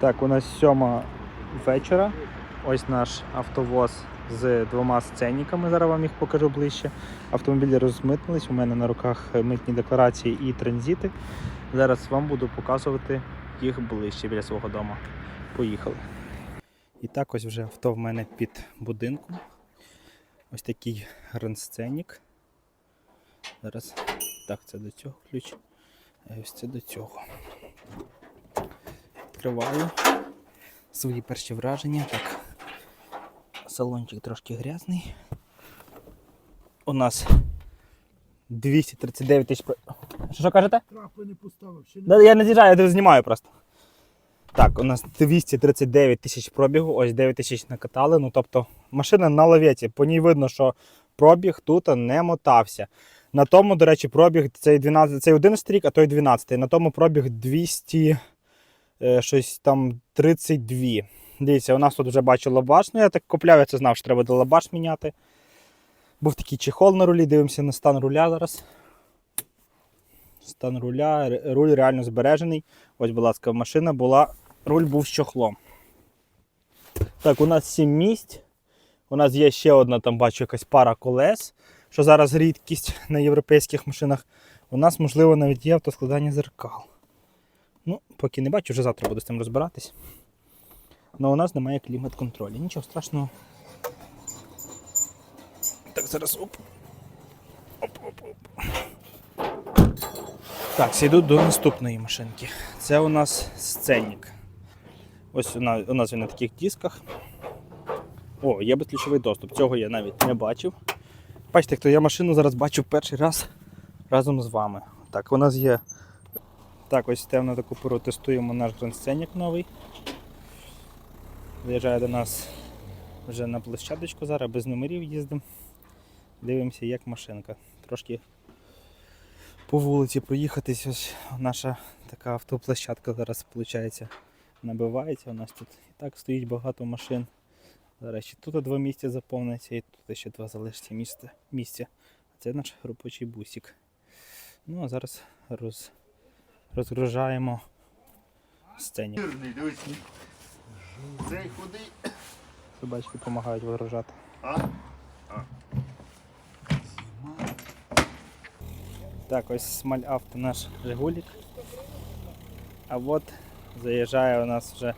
Так, у нас сьома вечора. Ось наш автовоз з двома сценниками. Зараз вам їх покажу ближче. Автомобілі розмитнились. У мене на руках митні декларації і транзити. Зараз вам буду показувати їх ближче біля свого дому. Поїхали. І так ось вже авто в мене під будинком. Ось такий гранд-сценік. Зараз так, це до цього ключ. Ось це до цього. Відкриваю свої перші враження. Так. Салончик трошки грязний. У нас 239 тисяч. Що, що кажете? Трапи не поставив, ще не я не з'їжджаю, я знімаю просто. Так, у нас 239 тисяч пробігу, ось 9 тисяч накатали. Ну тобто машина на лаветі. По ній видно, що пробіг тут не мотався. На тому, до речі, пробіг цей 12, цей 11 рік, а той 12. На тому пробіг 200, е, щось там 32. Дивіться, у нас тут вже бачу лабаш. Ну я так купляв, я це знав, що треба до лабаш міняти. Був такий чехол на рулі, дивимося на стан руля зараз. Стан руля, руль реально збережений. Ось, будь ласка, машина була, руль був з чохлом. Так, у нас 7 місць. У нас є ще одна, там бачу, якась пара колес, що зараз рідкість на європейських машинах. У нас, можливо, навіть є автоскладання зеркал. Ну, поки не бачу, вже завтра буду з цим розбиратись. Але у нас немає клімат-контролю. Нічого страшного. Так, зараз оп. Оп-оп-оп. Так, сійду до наступної машинки. Це у нас сценник. Ось у нас, у нас він на таких дисках. О, є безключовий доступ. Цього я навіть не бачив. Бачите, хто я машину зараз бачу перший раз разом з вами. Так, у нас є. Так, ось темно таку пору тестуємо наш гранд-сценник новий. Виїжджає до нас вже на площадочку, зараз без номерів їздимо. Дивимося, як машинка. Трошки по вулиці проїхатись. Ось наша така автоплощадка зараз виходить, набивається. У нас тут і так стоїть багато машин. Зараз ще тут два місця заповниться і тут ще два залишиться місця. Це наш робочий бусик. Ну а зараз роз, розгружаємо сцені. Цей худий. Собачки допомагають вигружати. А? Так, ось смаль авто наш Жигулік. А от заїжджає у нас вже.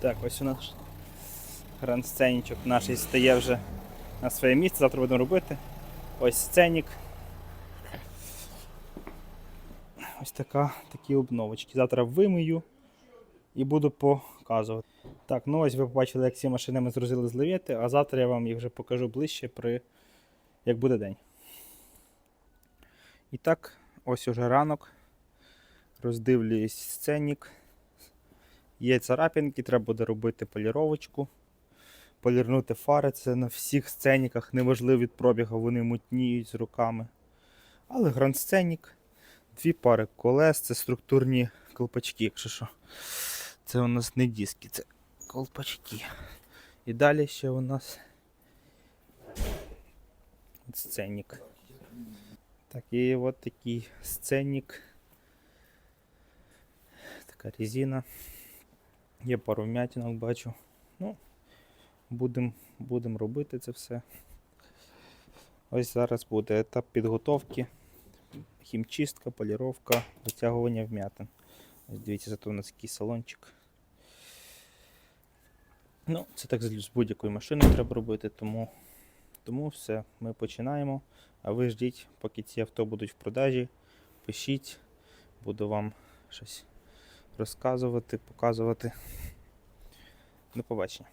Так, ось у нас гранд-сценічок наш стає вже на своє місце, завтра будемо робити. Ось сценік. Ось така, такі обновочки. Завтра вимию і буду показувати. Так, ну ось ви побачили, як ці машини ми зрозили з левєти, а завтра я вам їх вже покажу ближче при як буде день. І так, ось уже ранок. Роздивлююсь сценік. Є царапінки, треба буде робити поліровочку. Полірнути фари. Це на всіх сценіках, неважливо від пробігу, вони мутніють з руками. Але гранд-сценік, дві пари колес, це структурні колпачки, якщо що. Це у нас не диски, це колпачки. І далі ще у нас сценник. Так, і от такий сценник. Така резина. Є пару вмятинок, бачу. Ну, будемо будем робити це все. Ось зараз буде етап підготовки, хімчистка, поліровка, витягування вмятин. Дивіться, зато у нас такий салончик. Ну, це так з будь-якою машиною треба робити, тому тому все, ми починаємо. А ви ждіть, поки ці авто будуть в продажі. Пишіть, буду вам щось розказувати, показувати. До побачення.